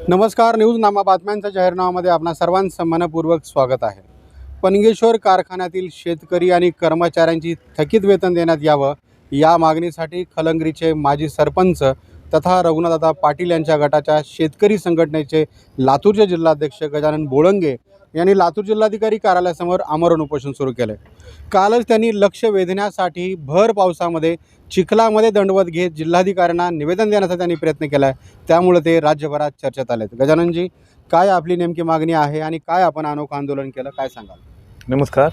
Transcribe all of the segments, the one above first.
नमस्कार न्यूज नामा बातम्यांच्या जाहीरनाम्यामध्ये आपणा सर्वांचं मनपूर्वक स्वागत आहे. पनगेश्वर कारखान्यातील शेतकरी आणि कर्मचाऱ्यांची थकीत वेतन देण्यात यावं या मागणीसाठी खलंगरीचे माजी सरपंच तथा रघुनाथदादा पाटील यांच्या गटाच्या शेतकरी संघटनेचे लातूरचे जिल्हाध्यक्ष गजानन बोळंगे यांनी लातूर जिल्हाधिकारी कार्यालयासमोर आमरण उपोषण सुरू केले कालच त्यांनी लक्ष वेधण्यासाठी भर पावसामध्ये चिखलामध्ये दंडवत घेत जिल्हाधिकाऱ्यांना निवेदन देण्याचा त्यांनी प्रयत्न केला आहे त्यामुळे ते राज्यभरात चर्चेत आले आहेत गजाननजी काय आपली नेमकी मागणी आहे आणि काय आपण अनोखं आंदोलन केलं काय सांगाल? नमस्कार.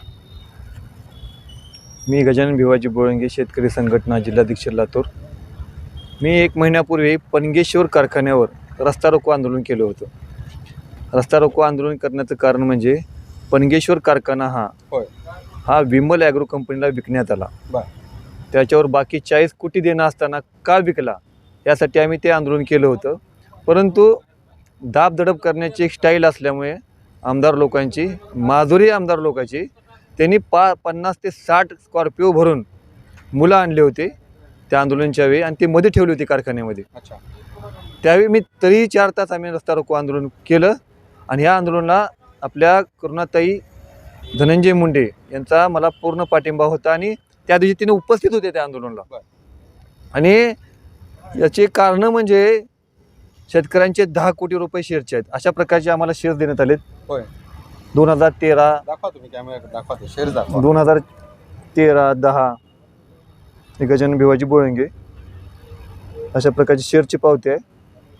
मी गजानन भिवाजी बोळंगे शेतकरी संघटना जिल्हाध्यक्ष लातूर. मी एक महिन्यापूर्वी पनगेश्वर कारखान्यावर रस्ता रोको आंदोलन केलं होतं. रस्ता रोको आंदोलन करण्याचं कारण म्हणजे पनगेश्वर कारखाना हा होय. हा विमल ॲग्रो कंपनीला विकण्यात आला. बर. त्याच्यावर बाकी चाळीस कोटी देणं असताना का विकला यासाठी आम्ही ते आंदोलन केलं होतं. परंतु दाबदडप करण्याची एक स्टाईल असल्यामुळे आमदार लोकांची माधुरी आमदार लोकांची त्यांनी पा पन्नास ते साठ स्कॉर्पिओ भरून मुलं आणले होते त्या आंदोलनाच्या वेळी आणि ते मध्ये ठेवले होते कारखान्यामध्ये. अच्छा. त्यावेळी मी तरी चार तास आम्ही रस्ता रोको आंदोलन केलं. आणि ह्या आंदोलनाला आपल्या करुणाताई धनंजय मुंडे यांचा मला पूर्ण पाठिंबा होता आणि त्या दिवशी तिने उपस्थित होते त्या आंदोलनाला. आणि याचे कारणं म्हणजे शेतकऱ्यांचे दहा कोटी रुपये शेअरचे आहेत अशा प्रकारचे आम्हाला शेअर देण्यात आलेत होय. दोन हजार तेरा दाखवा तुम्ही कॅमेरा दाखवा ते शेअर दाखवा दोन हजार तेरा दहा हे गजानन भिवाजी बोळंगे अशा प्रकारची शेअरची पावती आहे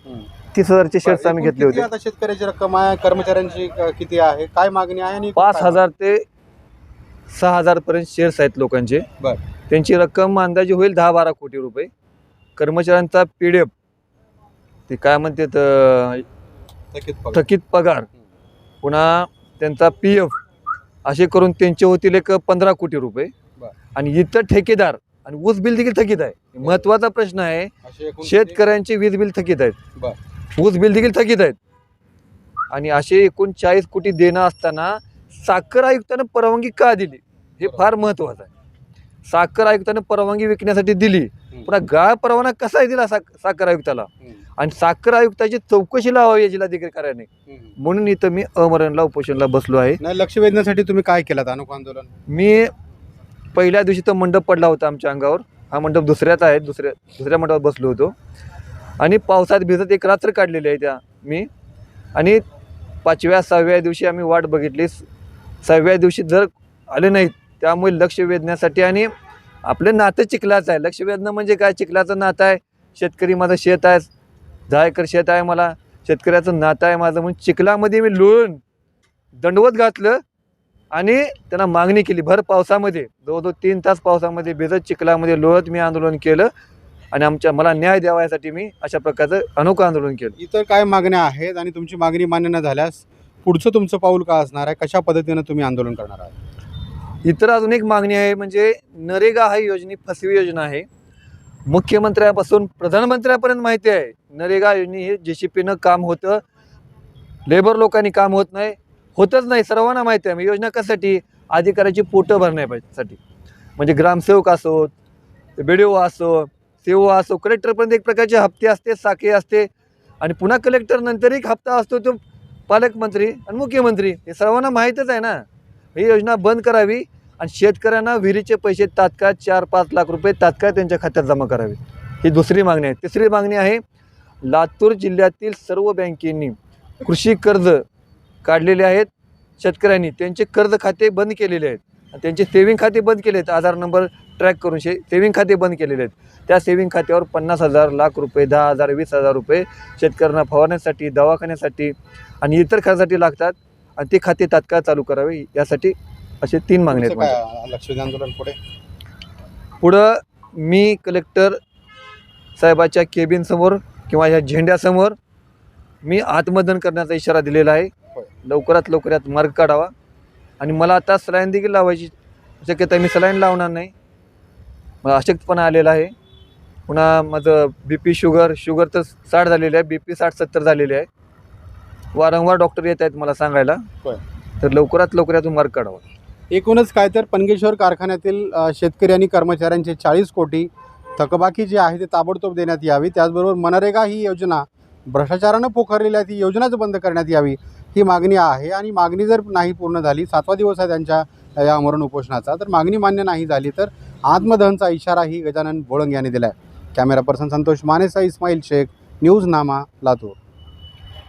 हम्म. तीस हजारचे शेअर्स आम्ही घेतले होते. आता शेतकऱ्याची रक्कम आहे? कर्मचाऱ्यांची क- किती आहे? काय मागणी आहे आणि पाच हजार ते सहा हजारपर्यंत शेअर्स आहेत लोकांचे. बर. त्यांची रक्कम अंदाजे होईल दहा बारा कोटी रुपये. कर्मचाऱ्यांचा पी डी एफ ते काय म्हणतात अं, थकीत पगार. थकीत पगार. पुन्हा त्यांचा पी एफ असे करून त्यांचे होतील एक पंधरा कोटी रुपये. बर. आणि इतर ठेकेदार आणि ऊस बिल देखील थकीत आहे. महत्त्वाचा प्रश्न आहे. असे एकूण किती? शेतकऱ्यांचे वीज बिल थकीत आहेत. बर. ऊस बिल देखील थकीत आहेत. आणि असे एकूण चाळीस कोटी देणं असताना साखर आयुक्तानं परवानगी का दिली? हे. फार महत्त्वाचं आहे. साखर आयुक्तानं परवानगी विकण्यासाठी दिली. पुन्हा गाळ परवाना कसा दिला साख साखर आयुक्ताला. आणि साखर आयुक्ताची चौकशी लावावी या जिल्हाधिकारी हम्म. म्हणून इथं मी अमरणला उपोषणला बसलो आहे. नाही लक्ष वेधण्यासाठी तुम्ही काय केलं अनोखं आंदोलन? मी पहिल्या दिवशी तो मंडप पडला होता आमच्या अंगावर. हा मंडप दुसऱ्याचा आहे दुसऱ्या दुसऱ्या मंडपात बसलो होतो. आणि पावसात भिजत एक रात्र काढलेली आहे त्या मी. आणि पाचव्या सहाव्या दिवशी आम्ही वाट बघितली. सहाव्या दिवशी जर आले नाहीत त्यामुळे लक्ष वेधण्यासाठी आणि आपलं नातं चिखलाचं आहे. लक्ष वेधणं म्हणजे काय? चिखलाचं नातं आहे. शेतकरी माझं शेत आहे. दहा एकर शेत आहे मला. शेतकऱ्याचं नातं आहे माझं. म्हणून चिखलामध्ये मी लोळून दंडवत घातलं आणि त्यांना मागणी केली. भर पावसामध्ये जवळजवळ तीन तास पावसामध्ये भिजत चिखलामध्ये लोळत मी आंदोलन केलं. आणि आमच्या मला न्याय द्यावा यासाठी मी अशा प्रकारचं अनोखं आंदोलन केलं. इतर काय मागण्या आहेत आणि तुमची मागणी मान्य न झाल्यास पुढचं तुमचं पाऊल का असणार आहे? कशा पद्धतीनं तुम्ही आंदोलन करणार आहात? इतर अजून एक मागणी आहे म्हणजे नरेगा हा योजने फसवी योजना आहे. मुख्यमंत्र्यापासून प्रधानमंत्र्यापर्यंत माहिती आहे नरेगा योजने हे जे सी पीनं काम होतं लेबर लोकांनी काम होत नाही होतच नाही सर्वांना माहिती आहे. मग योजना कशासाठी? अधिकाऱ्याची पोटं भरण्यासाठी. म्हणजे ग्रामसेवक असो बी डी ओ असो सेवा असो कलेक्टरपर्यंत एक प्रकारचे हप्ते असते साखे असते. आणि पुन्हा कलेक्टर नंतर एक हप्ता असतो तो पालकमंत्री आणि मुख्यमंत्री. हे सर्वांना माहीतच आहे ना. ही योजना बंद करावी आणि शेतकऱ्यांना विहिरीचे पैसे तात्काळ चार पाच लाख रुपये तात्काळ त्यांच्या खात्यात जमा करावे. ही दुसरी मागणी आहे. तिसरी मागणी आहे लातूर जिल्ह्यातील सर्व बँकेंनी कृषी कर्ज काढलेले आहेत. शेतकऱ्यांनी त्यांचे कर्ज खाते बंद केलेले आहेत. त्यांचे सेविंग खाते बंद केले आहेत आधार नंबर ट्रॅक करून शे सेविंग खाते बंद केलेले आहेत. त्या सेविंग खात्यावर पन्नास हजार लाख रुपये दहा हजार वीस हजार रुपये शेतकऱ्यांना फवारण्यासाठी दवाखान्यासाठी आणि इतर खर्चासाठी लागतात. आणि ते खाते तात्काळ चालू करावे. यासाठी असे तीन मागण्या आहेत माझ्या. आंदोलन पुढे. पुढं मी कलेक्टर साहेबाच्या केबिनसमोर किंवा ह्या झेंड्यासमोर मी आत्मदन करण्याचा इशारा दिलेला आहे. लवकरात लवकर यात मार्ग काढावा. आणि मला आता सलाईन देखील लावायची शक्यता आहे. मी सलाईन लावणार नाही. मला अशक्तपणा आलेला आहे. पुन्हा माझं बी पी शुगर शुगर तर साठ झालेली आहे. बी पी साठ सत्तर झालेली आहे. वारंवार डॉक्टर येत आहेत मला सांगायला. तर लवकरात लवकर यातून मार्ग काढावा. एकूणच काय तर पनगेश्वर कारखान्यातील शेतकरी आणि कर्मचाऱ्यांचे चाळीस कोटी थकबाकी जे आहे ते ताबडतोब देण्यात यावी. त्याचबरोबर मनरेगा ही योजना भ्रष्टाचारानं पोखरलेल्या ती योजनाच बंद करण्यात यावी ही मागणी आहे. आणि मागणी जर नाही पूर्ण झाली सातवा दिवस आहे त्यांच्या या आमरण उपोषणाचा तर मागणी मान्य नाही झाली तर आत्मदहनचा इशाराही गजानन भोळंग यांनी दिला आहे camera person Santosh मानेसा Ismail Shaikh news Nama Latur.